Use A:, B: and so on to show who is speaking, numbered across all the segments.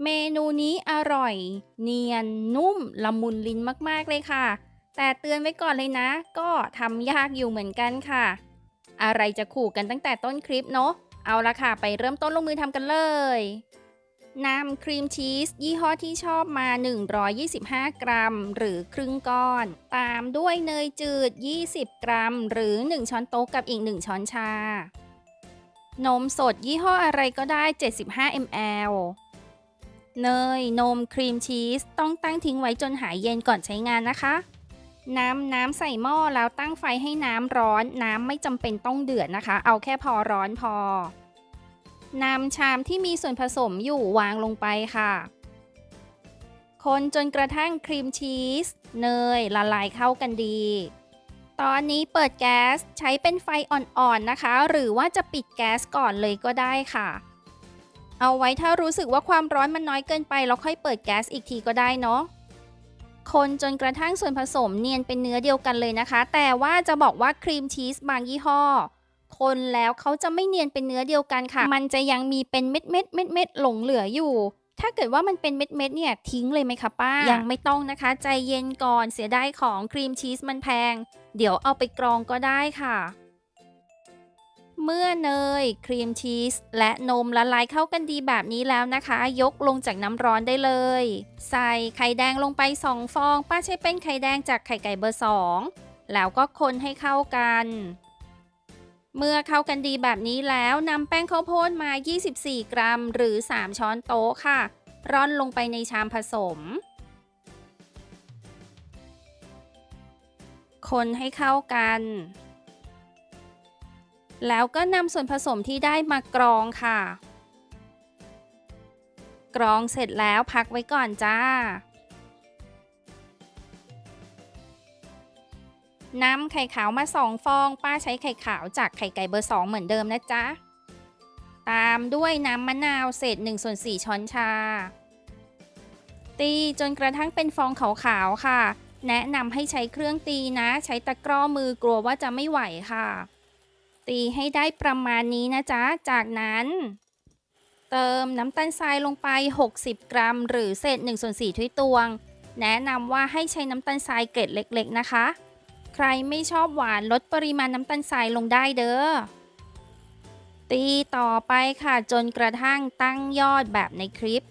A: เมนูนี้อร่อย เนียนนุ่มละมุนลิ้นมากๆเลยค่ะ แต่เตือนไว้ก่อนเลยนะ ก็ทำยากอยู่เหมือนกันค่ะ อะไรจะขู่กันตั้งแต่ต้นคลิปเนาะเอาละค่ะ ไปเริ่มต้นลงมือทำกันเลยนำครีมชีส ยี่ห้อที่ชอบมา 125 กรัม หรือครึ่งก้อน ตามด้วยเนยจืด 20 กรัม หรือ 1 ช้อนโต๊ะกับอีก 1 ช้อนชา นมสดยี่ห้ออะไรก็ได้ 75 ml เนย นม ครีมชีส ต้องตั้งทิ้งไว้จนหายเย็นก่อนใช้งานนะคะ น้ำน้ำใส่หม้อแล้วตั้งไฟให้น้ำร้อน น้ำไม่จำเป็นต้องเดือดนะคะ เอาแค่พอร้อนพอนำชามที่มีส่วนผสมอยู่วางลงไปค่ะ คนจนกระทั่งครีมชีส เนยละลายเข้ากันดี ตอนนี้เปิดแก๊สใช้เป็นไฟอ่อนๆนะคะ หรือว่าจะปิดแก๊สก่อนเลยก็ได้ค่ะ เอาไว้ถ้ารู้สึกว่าความร้อนมันน้อยเกินไปแล้วค่อยเปิดแก๊สอีกทีก็ได้เนาะคนจนกระทั่งส่วนผสมเนียนเป็นเนื้อเดียวกันเลยนะคะ แต่ว่าจะบอกว่าครีมชีสบางยี่ห้อ คนแล้วเขาจะไม่เนียนเป็นเนื้อเดียวกันค่ะ มันจะยังมีเป็นเม็ดเม็ดเม็ดเม็ดหลงเหลืออยู่ ถ้าเกิดว่ามันเป็นเม็ดเม็ดเนี่ยทิ้งเลยไหมคะป้า ยังไม่ต้องนะคะ ใจเย็นก่อนเสียดายของครีมชีสมันแพง เดี๋ยวเอาไปกรองก็ได้ค่ะ เมื่อเนย ครีมชีส และนมละลายเข้ากันดีแบบนี้แล้วนะคะ ยกลงจากน้ำร้อนได้เลย ใส่ไข่แดงลงไป 2 ฟอง ป้าใช้เป็นไข่แดงจากไข่ไก่เบอร์ 2 แล้วก็คนให้เข้ากัน เมื่อเข้ากันดีแบบนี้แล้วนำแป้งข้าวโพดมา 24 กรัม หรือ 3 ช้อนโต๊ะค่ะ ร่อนลงไปในชามผสม คนให้เข้ากัน แล้วก็นำส่วนผสมที่ได้มากรองค่ะ กรองเสร็จแล้วพักไว้ก่อนจ้า นำไข่ขาวมาสองฟอง ป้าใช้ไข่ขาวจากไข่ไก่เบอร์สองเหมือนเดิมนะจ๊ะ ตามด้วยน้ำมะนาวเศษ1ส่วน4ช้อนชา ตีจนกระทั่งเป็นฟองขาวๆค่ะ แนะนำให้ใช้เครื่องตีนะ ใช้ตะกร้อมือกลัวว่าจะไม่ไหวค่ะ ตีให้ได้ประมาณนี้นะจ๊ะ จากนั้น เติมน้ำตาลทรายลงไป 60 กรัม หรือเศษ1ส่วน4ถ้วยตวง แนะนำว่าให้ใช้น้ำตาลทรายเกล็ดเล็ก ๆ นะคะ ใครไม่ชอบหวานลดปริมาณน้ำตาลทรายลงได้เด้อ ตีต่อไปค่ะจนกระทั่งตั้งยอดแบบในคลิป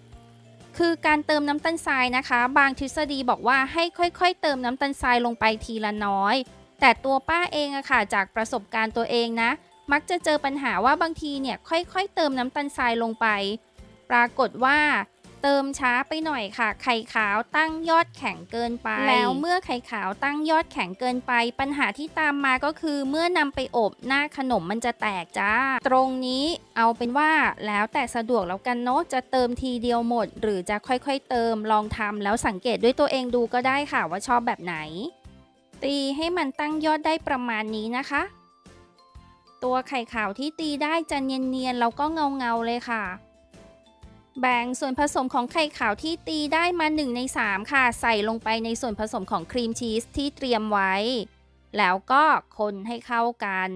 A: คือการเติมน้ำตาลทรายนะคะ บางทฤษฎีบอกว่าให้ค่อยๆ เติมน้ำตาลทรายลงไปทีละน้อย แต่ตัวป้าเองอะค่ะ จากประสบการณ์ตัวเองนะ มักจะเจอปัญหาว่าบางทีเนี่ยค่อยๆ เติมน้ำตาลทรายลงไป ปรากฏว่า เติมช้าไปหน่อยค่ะ ไข่ขาวตั้งยอดแข็งเกินไป แล้วเมื่อไข่ขาวตั้งยอดแข็งเกินไป ปัญหาที่ตามมาก็คือ เมื่อนำไปอบหน้าขนมมันจะแตกจ้า ตรงนี้เอาเป็นว่าแล้วแต่สะดวกแล้วกันเนาะจะเติมทีเดียวหมด หรือจะค่อยๆ เติมลองทำแล้วสังเกตด้วยตัวเองดูก็ได้ค่ะว่าชอบแบบไหน ตีให้มันตั้งยอดได้ประมาณนี้นะคะ ตัวไข่ขาวที่ตีได้จะเนียนๆแล้วก็เงาๆเลยค่ะ แบ่งส่วนผสมของไข่ขาวที่ตีได้มา 1 ใน 3 ค่ะ ใส่ลงไปในส่วนผสมของครีมชีสที่เตรียมไว้ แล้วก็คนให้เข้ากัน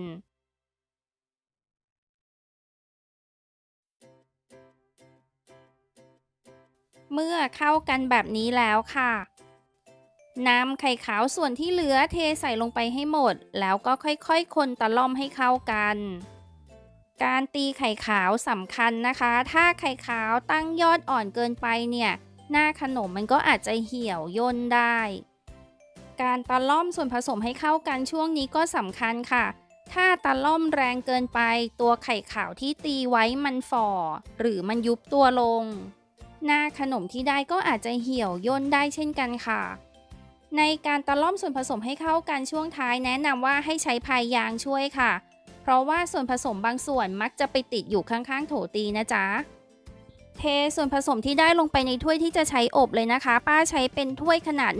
A: เมื่อเข้ากันแบบนี้แล้วค่ะ นำไข่ขาวส่วนที่เหลือเทใส่ลงไปให้หมด แล้วก็ค่อยๆ คนตะล่อมให้เข้ากัน การตีไข่ขาวสำคัญนะคะ ถ้าไข่ขาวตั้งยอดอ่อนเกินไปเนี่ย หน้าขนมมันก็อาจจะเหี่ยวย่นได้ การตะล่อมส่วนผสมให้เข้ากันช่วงนี้ก็สำคัญค่ะ ถ้าตะล่อมแรงเกินไป ตัวไข่ขาวที่ตีไว้มันฝ่อ หรือมันยุบตัวลง หน้าขนมที่ได้ก็อาจจะเหี่ยวย่นได้เช่นกันค่ะ ในการตะล่อมส่วนผสมให้เข้ากันช่วงท้ายแนะนำว่าให้ใช้พายยางช่วยค่ะ เพราะว่าส่วนผสมบางส่วนมักจะไปติดอยู่ข้างๆ โถตีนะจ๊ะ เทส่วนผสมที่ได้ลงไปในถ้วยที่จะใช้อบเลยนะคะ ป้าใช้เป็นถ้วยขนาด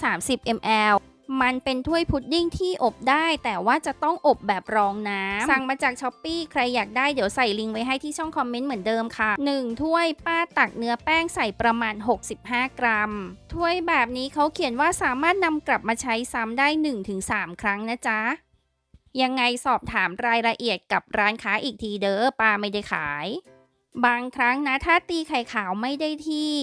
A: 130 ml มันเป็นถ้วยพุดดิ้งที่อบได้ แต่ว่าจะต้องอบแบบรองน้ำสั่งมาจากช้อปปี้ใครอยากได้เดี๋ยวใส่ลิงก์ไว้ให้ที่ช่องคอมเมนต์เหมือนเดิมค่ะ 1 ถ้วยป้าตักเนื้อแป้งใส่ประมาณ 65 กรัม ถ้วยแบบนี้เขาเขียนว่าสามารถนำกลับมาใช้ซ้ำได้ 1-3 ครั้งนะจ๊ะยังไงสอบถามรายละเอียดกับร้านค้าอีกทีเด้อป้าไม่ได้ขาย บางครั้งนะ ถ้าตีไข่ขาวไม่ได้ที่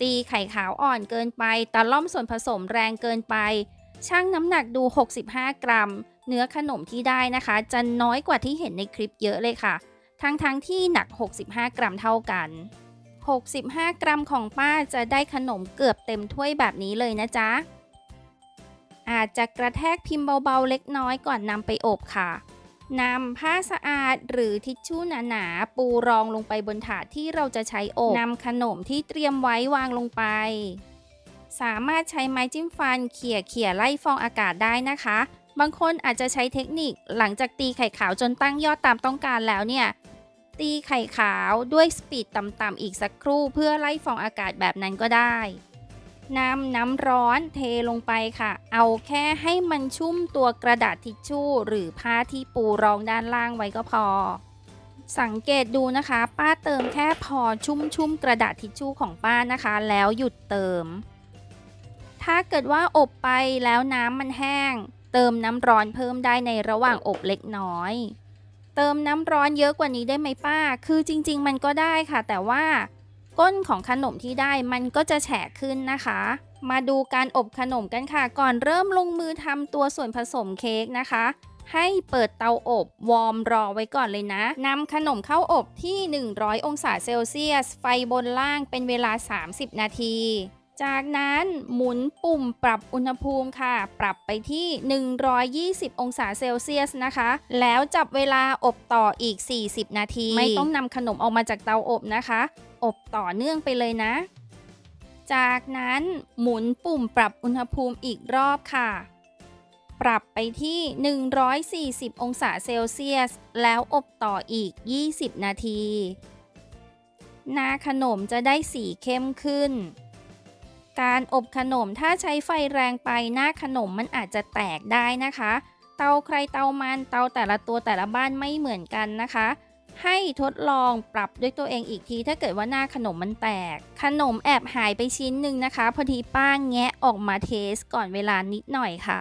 A: ตีไข่ขาวอ่อนเกินไปตะล่อมส่วนผสมแรงเกินไป ชั่งน้ำหนักดู 65 กรัม เนื้อขนมที่ได้นะคะ จะน้อยกว่าที่เห็นในคลิปเยอะเลยค่ะ ทั้งๆทที่หนัก 65 กรัมเท่ากัน 65 กรัมของป้าจะได้ขนมเกือบเต็มถ้วยแบบนี้เลยนะจ๊ะ อาจจะกระแทกพิมพ์เบาๆเล็กน้อยก่อนนำไปอบค่ะนำผ้าสะอาดหรือทิชชู่หนาๆปูรองลงไปบนถาดที่เราจะใช้อบนำขนมที่เตรียมไว้วางลงไป สามารถใช้ไม้จิ้มฟันเขี่ยเขี่ยไล่ฟองอากาศได้นะคะ บางคนอาจจะใช้เทคนิคหลังจากตีไข่ขาวจนตั้งยอดตามต้องการแล้วเนี่ย ตีไข่ขาวด้วยสปีดต่ำๆอีกสักครู่เพื่อไล่ฟองอากาศแบบนั้นก็ได้นำน้ำร้อนเทลงไปค่ะ เอาแค่ให้มันชุ่มตัวกระดาษทิชชู่ หรือผ้าที่ปูรองด้านล่างไว้ก็พอ สังเกตดูนะคะ ป้าเติมแค่พอชุ่มๆกระดาษทิชชู่ของป้านะคะ แล้วหยุดเติม ถ้าเกิดว่าอบไปแล้วน้ำมันแห้ง เติมน้ำร้อนเพิ่มได้ในระหว่างอบเล็กน้อย เติมน้ำร้อนเยอะกว่านี้ได้ไหมป้า คือจริง ๆ มันก็ได้ค่ะ แต่ว่าก้นของขนมที่ได้มันก็จะแฉะขึ้นนะคะ มาดูการอบขนมกันค่ะ ก่อนเริ่มลงมือทำตัวส่วนผสมเค้กนะคะ ให้เปิดเตาอบวอร์มรอไว้ก่อนเลยนะนำขนมเข้าอบที่ 100 องศาเซลเซียส ไฟบนล่างเป็นเวลา 30 นาที จากนั้นหมุนปุ่มปรับอุณหภูมิค่ะ ปรับไปที่ 120 องศาเซลเซียสนะคะ แล้วจับเวลาอบต่ออีก 40 นาที ไม่ต้องนำขนมออกมาจากเตาอบนะคะ อบต่อเนื่องไปเลยนะ จากนั้นหมุนปุ่มปรับอุณหภูมิอีกรอบค่ะ ปรับไปที่ 140 องศาเซลเซียส แล้วอบต่ออีก 20 นาที หน้าขนมจะได้สีเข้มขึ้น การอบขนมถ้าใช้ไฟแรงไปหน้าขนมมันอาจจะแตกได้นะคะ เตาใครเตามันเตาแต่ละตัวแต่ละบ้านไม่เหมือนกันนะคะ ให้ทดลองปรับด้วยตัวเองอีกที ถ้าเกิดว่าหน้าขนมมันแตก ขนมแอบหายไปชิ้นหนึ่งนะคะ พอดีป้าแงะออกมาเทสก่อนเวลานิดหน่อยค่ะ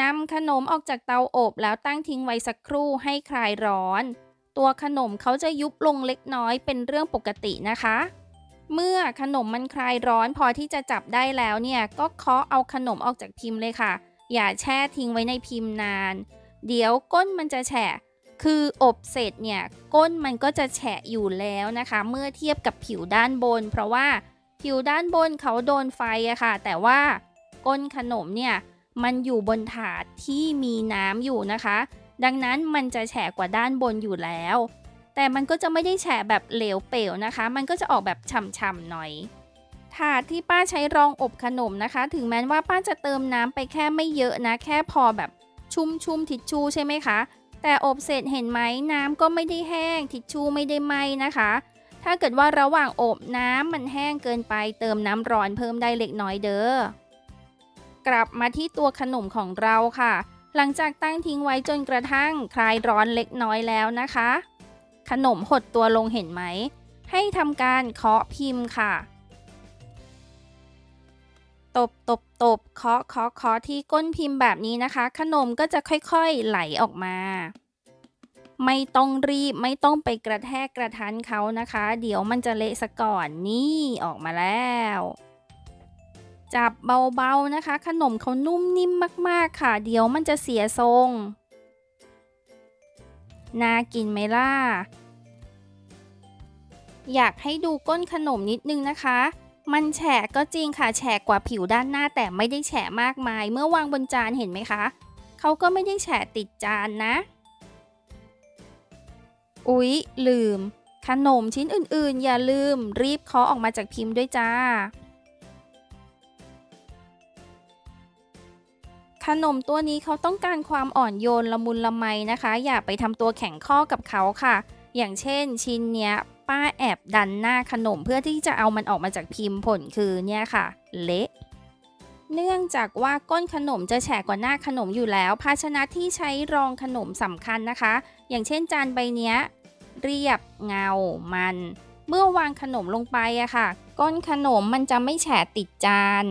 A: นำขนมออกจากเตาอบแล้วตั้งทิ้งไว้สักครู่ให้คลายร้อน ตัวขนมเขาจะยุบลงเล็กน้อยเป็นเรื่องปกตินะคะ เมื่อขนมมันคลายร้อนพอที่จะจับได้แล้วเนี่ย ก็เคาะเอาขนมออกจากพิมพ์เลยค่ะ อย่าแช่ทิ้งไว้ในพิมพ์นาน เดี๋ยวก้นมันจะแฉะ คืออบเสร็จเนี่ย ก้นมันก็จะแฉะอยู่แล้วนะคะ เมื่อเทียบกับผิวด้านบน เพราะว่าผิวด้านบนเขาโดนไฟอะค่ะ แต่ว่าก้นขนมเนี่ยมันอยู่บนถาดที่มีน้ำอยู่นะคะ ดังนั้นมันจะแฉะกว่าด้านบนอยู่แล้ว แต่มันก็จะไม่ได้แฉะแบบเหลวเป๋วนะคะ มันก็จะออกแบบฉ่ำๆหน่อย ถาดที่ป้าใช้รองอบขนมนะคะ ถึงแม้ว่าป้าจะเติมน้ำไปแค่ไม่เยอะนะ แค่พอแบบชุ่มๆทิชชู่ใช่ไหมคะ แต่อบเสร็จเห็นไหมน้ำก็ไม่ได้แห้ง ทิชชู่ไม่ได้ไหมนะคะ ถ้าเกิดว่าระหว่างอบน้ำมันแห้งเกินไป เติมน้ำร้อนเพิ่มได้เล็กน้อยเด้อกลับมาที่ตัวขนมของเราค่ะ หลังจากตั้งทิ้งไว้จนกระทั่งคลายร้อนเล็กน้อยแล้วนะคะ ขนมหดตัวลงเห็นไหม ให้ทำการเคาะพิมพ์ค่ะ ตบตบตบเคาะเคาะเคาะที่ก้นพิมพ์แบบนี้นะคะ ขนมก็จะค่อยๆไหลออกมา ไม่ต้องรีบไม่ต้องไปกระแทกกระทันเขานะคะ เดี๋ยวมันจะเละซะก่อนนี่ออกมาแล้วจับเบาๆนะคะ ขนมเขานุ่มนิ่มมากๆค่ะ เดี๋ยวมันจะเสียทรง น่ากินไหมล่ะ อยากให้ดูก้นขนมนิดนึงนะคะ มันแฉะก็จริงค่ะแฉะกว่าผิวด้านหน้าแต่ไม่ได้แฉะมากมาย เมื่อวางบนจานเห็นไหมคะ เขาก็ไม่ได้แฉะติดจานนะ อุ๊ย ลืม ขนมชิ้นอื่นๆ อย่าลืมรีบเคาะออกมาจากพิมพ์ด้วยจ้า ขนมตัวนี้เขาต้องการความอ่อนโยนละมุนละไมนะคะ อย่าไปทำตัวแข็งข้อกับเขาค่ะ อย่างเช่น ชิ้นเนี้ยป้าแอบดันหน้าขนมเพื่อที่จะเอามันออกมาจากพิมพ์ผลคือเนี่ยค่ะ เละเนื่องจากว่าก้นขนมจะแฉะกว่าหน้าขนมอยู่แล้ว ภาชนะที่ใช้รองขนมสำคัญนะคะ อย่างเช่นจานใบเนี้ย เรียบเงามัน เมื่อวางขนมลงไปอะค่ะ ก้นขนมมันจะไม่แฉะติดจาน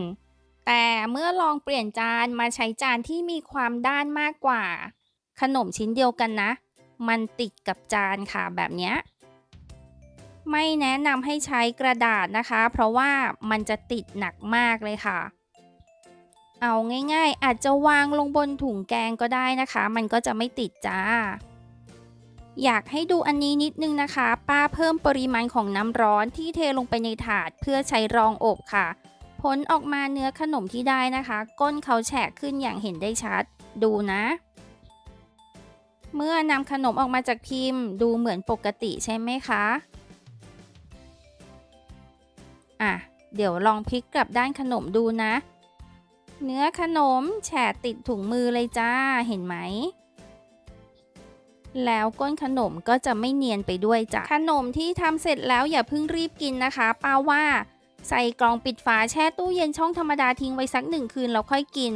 A: แต่เมื่อลองเปลี่ยนจานมาใช้จานที่มีความด้านมากกว่า ขนมชิ้นเดียวกันนะ มันติดกับจานค่ะแบบนี้ไม่แนะนำให้ใช้กระดาษนะคะ เพราะว่ามันจะติดหนักมากเลยค่ะ เอาง่ายๆ อาจจะวางลงบนถุงแกงก็ได้นะคะ มันก็จะไม่ติดจ้า อยากให้ดูอันนี้นิดนึงนะคะ ป้าเพิ่มปริมาณของน้ำร้อนที่เทลงไปในถาดเพื่อใช้รองอบค่ะ ลออกมาเนื้อขนมที่ได้นะคะ ก้นเขาแฉกขึ้นอย่างเห็นได้ชัด ดูนะ เมื่อนำขนมออกมาจากพิมพ์ ดูเหมือนปกติใช่ไหมคะ อะ เดี๋ยวลองพลิกกลับด้านขนมดูนะ เนื้อขนมแฉะติดถุงมือเลยจ้า เห็นไหมแล้วก้นขนมก็จะไม่เนียนไปด้วยจ้ะ ขนมที่ทำเสร็จแล้วอย่าเพิ่งรีบกินนะคะป้าว่า ใส่กล่องปิดฝาแช่ตู้เย็นช่องธรรมดาทิ้งไว้สักหนึ่งคืนแล้วค่อยกิน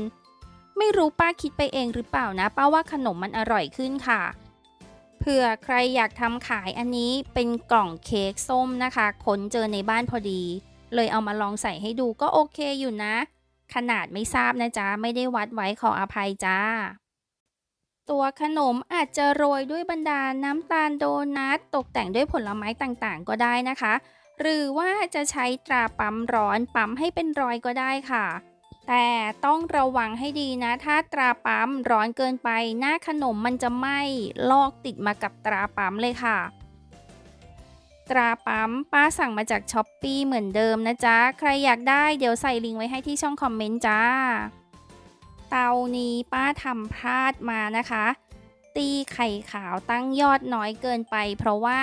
A: ไม่รู้ป้าคิดไปเองหรือเปล่านะ ป้าว่าขนมมันอร่อยขึ้นค่ะ เผื่อใครอยากทำขายอันนี้เป็นกล่องเค้กส้มนะคะค้นเจอในบ้านพอดี เลยเอามาลองใส่ให้ดูก็โอเคอยู่นะ ขนาดไม่ทราบนะจ๊ะ ไม่ได้วัดไว้ขออภัยจ้า ตัวขนมอาจจะโรยด้วยบรรดาน้ำตาลโดนัทตกแต่งด้วยผลไม้ต่างๆ ก็ได้นะคะ หรือว่าจะใช้ตราปั๊มร้อนปั๊มให้เป็นรอยก็ได้ค่ะ แต่ต้องระวังให้ดีนะ ถ้าตราปั๊มร้อนเกินไป หน้าขนมมันจะไหม้ลอกติดมากับตราปั๊มเลยค่ะ ตราปั๊มป้าสั่งมาจากช้อปปีเหมือนเดิมนะจ๊ะ ใครอยากได้เดี๋ยวใส่ลิงก์ไว้ให้ที่ช่องคอมเมนต์จ้า เตานี้ป้าทำพลาดมานะคะ ตีไข่ขาวตั้งยอดน้อยเกินไป เพราะว่า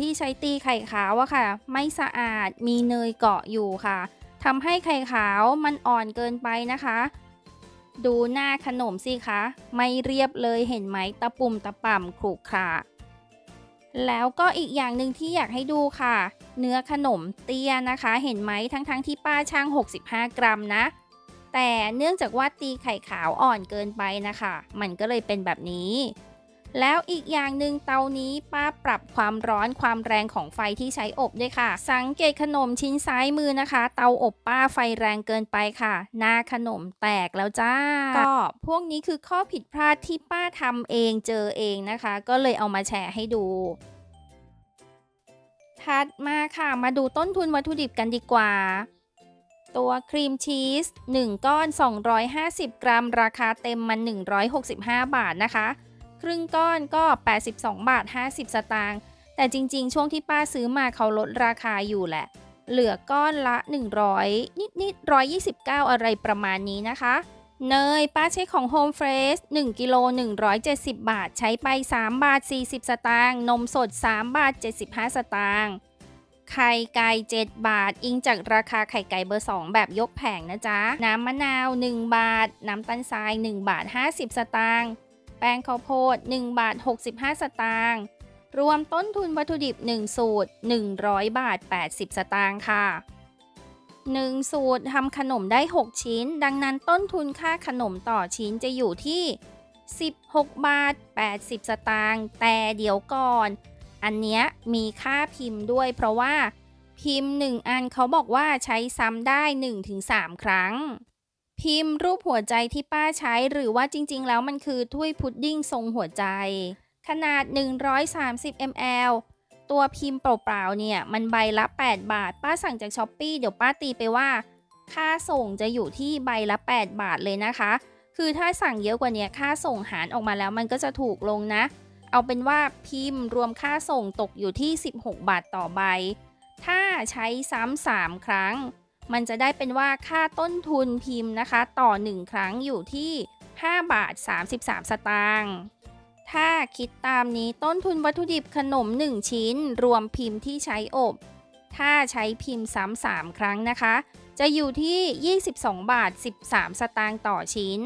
A: ที่ใช้ตีไข่ขาวอะค่ะ ไม่สะอาดมีเนยเกาะอยู่ค่ะทำให้ไข่ขาวมันอ่อนเกินไปนะคะ ดูหน้าขนมสิคะ ไม่เรียบเลยเห็นไหมตะปุ่มตะป่ำขรุขระแล้วก็อีกอย่างหนึ่งที่อยากให้ดูค่ะ เนื้อขนมเตี้ยนะคะ เห็นไหมทั้งๆทที่ป้าช่าง 65 กรัมนะ แต่เนื่องจากว่าตีไข่ขาวอ่อนเกินไปนะคะ มันก็เลยเป็นแบบนี้ แล้วอีกอย่างหนึ่งเตานี้ป้าปรับความร้อนความแรงของไฟที่ใช้อบด้วยค่ะ สังเกตขนมชิ้นซ้ายมือนะคะ เตาอบป้าไฟแรงเกินไปค่ะ หน้าขนมแตกแล้วจ้า ก็พวกนี้คือข้อผิดพลาดที่ป้าทำเองเจอเองนะคะ ก็เลยเอามาแชร์ให้ดูถัดมาค่ะ มาดูต้นทุนวัตถุดิบกันดีกว่า ตัวครีมชีส 1 ก้อน 250 กรัม ราคาเต็มมัน 165 บาทนะคะ ครึ่งก้อนก็ 82 บาท 50 สตางค์ แต่จริงๆ ช่วงที่ป้าซื้อมาเขาลดราคาอยู่แหละ เหลือก้อนละ 100 นิดๆ 129 อะไรประมาณนี้นะคะ เนยป้าใช้ของ Home Fresh 1กิโล170 บาท ใช้ไป 3 บาท 40 สตางค์ นมสด 3 บาท 75 สตางค์ไข่ไก่7บาท อิงจากราคาไข่ไก่เบอร์ 2 แบบยกแผงนะจ๊ะ น้ำมะนาว 1 บาท น้ำตาลทราย 1 บาท 50 สตางค์ แป้งข้าวโพด1บาท65 สตางค์รวมต้นทุนวัตถุดิบ 1 สูตร 100 บาท 80 สตางค์ค่ะ 1 สูตรทำขนมได้ 6 ชิ้น ดังนั้นต้นทุนค่าขนมต่อชิ้นจะอยู่ที่ 16 บาท 80 สตางค์แต่เดี๋ยวก่อน อันเนี้ยมีค่าพิมพ์ด้วยเพราะว่าพิมพ์ 1 อันเขาบอกว่าใช้ซ้ำได้ 1-3 ครั้ง พิมพ์รูปหัวใจที่ป้าใช้ หรือว่าจริงๆ แล้วมันคือถ้วยพุดดิ้งทรงหัวใจ ขนาด 130 ml ตัวพิมพ์เปล่าๆ เนี่ย มันใบละ 8 บาท ป้าสั่งจากช้อปปีเดี๋ยวป้าตีไปว่า ค่าส่งจะอยู่ที่ใบละ 8 บาทเลยนะคะ คือถ้าสั่งเยอะกว่านี้ค่าส่งหารออกมาแล้วมันก็จะถูกลงนะ เอาเป็นว่าพิมพ์รวมค่าส่งตกอยู่ที่ 16 บาทต่อใบ ถ้าใช้ซ้ำ3ครั้ง มันจะได้เป็นว่าค่าต้นทุนพิมพ์นะคะ ต่อ 1 ครั้งอยู่ที่ 5 บาท 33 สตางค์ถ้าคิดตามนี้ต้นทุนวัตถุดิบขนม 1 ชิ้น รวมพิมพ์ที่ใช้อบ ถ้าใช้พิมพ์ซ้ำ3ครั้งนะคะ จะอยู่ที่ 22 บาท 13 สตางค์ต่อชิ้น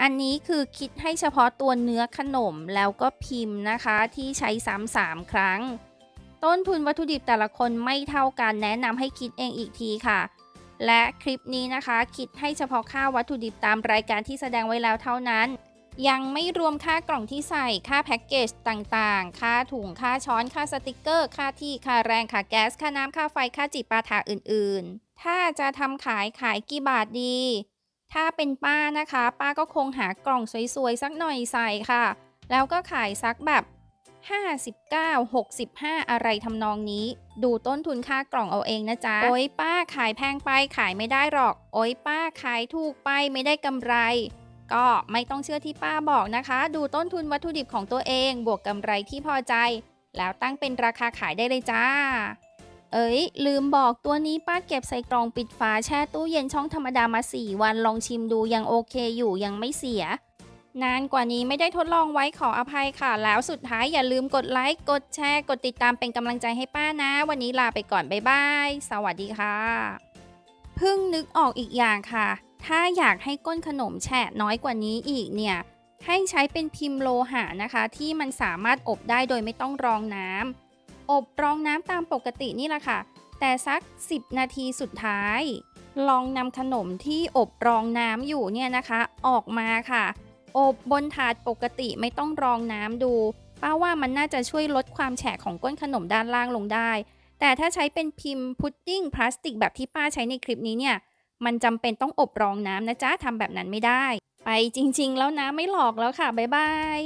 A: อันนี้คือคิดให้เฉพาะตัวเนื้อขนมแล้วก็พิมพ์นะคะที่ใช้ซ้ำสามครั้ง ต้นทุนวัตถุดิบแต่ละคนไม่เท่ากันแนะนำให้คิดเองอีกทีค่ะ และคลิปนี้นะคะ คิดให้เฉพาะค่าวัตถุดิบตามรายการที่แสดงไว้แล้วเท่านั้น ยังไม่รวมค่ากล่องที่ใส่ค่าแพ็กเกจต่างๆ ค่าถุงค่าช้อนค่าสติกเกอร์ ค่าที่ค่าแรงค่าแก๊สค่าน้ำค่าไฟค่าจิปาถะอื่นๆ ถ้าจะทำขายขายกี่บาทดี ถ้าเป็นป้านะคะ ป้าก็คงหากล่องสวยๆสักหน่อยใส่ค่ะ แล้วก็ขายสักแบบ 59 65 อะไรทำนองนี้ ดูต้นทุนค่ากล่องเอาเองนะจ๊ะ โอ๊ยป้าขายแพงไปขายไม่ได้หรอก โอ๊ยป้าขายถูกไปไม่ได้กำไร ก็ไม่ต้องเชื่อที่ป้าบอกนะคะ ดูต้นทุนวัตถุดิบของตัวเอง บวกกำไรที่พอใจ แล้วตั้งเป็นราคาขายได้เลยจ้า เอ้ยลืมบอกตัวนี้ป้าเก็บใส่กล่องปิดฝาแช่ตู้เย็นช่องธรรมดามา 4 วันลองชิมดูยังโอเคอยู่ยังไม่เสีย นานกว่านี้ไม่ได้ทดลองไว้ขออภัยค่ะ แล้วสุดท้ายอย่าลืมกดไลค์ กดแชร์ กดติดตามเป็นกำลังใจให้ป้านะ วันนี้ลาไปก่อน บ๊ายบาย สวัสดีค่ะ เพิ่งนึกออกอีกอย่างค่ะ ถ้าอยากให้ก้นขนมแฉะน้อยกว่านี้อีกเนี่ย ให้ใช้เป็นพิมพ์โลหะนะคะ ที่มันสามารถอบได้โดยไม่ต้องรองน้ำ อบรองน้ำตามปกตินี่แหละค่ะ แต่สัก 10 นาทีสุดท้าย ลองนำขนมที่อบรองน้ำอยู่เนี่ยนะคะ ออกมาค่ะ อบบนถาดปกติไม่ต้องรองน้ำดูป้าว่ามันน่าจะช่วยลดความแฉะของก้นขนมด้านล่างลงได้ แต่ถ้าใช้เป็นพิมพ์พุดดิ้งพลาสติกแบบที่ป้าใช้ในคลิปนี้เนี่ย มันจำเป็นต้องอบรองน้ำนะจ๊ะทำแบบนั้นไม่ได้ ไปจริง ๆ แล้วนะไม่หลอกแล้วค่ะบ๊ายบาย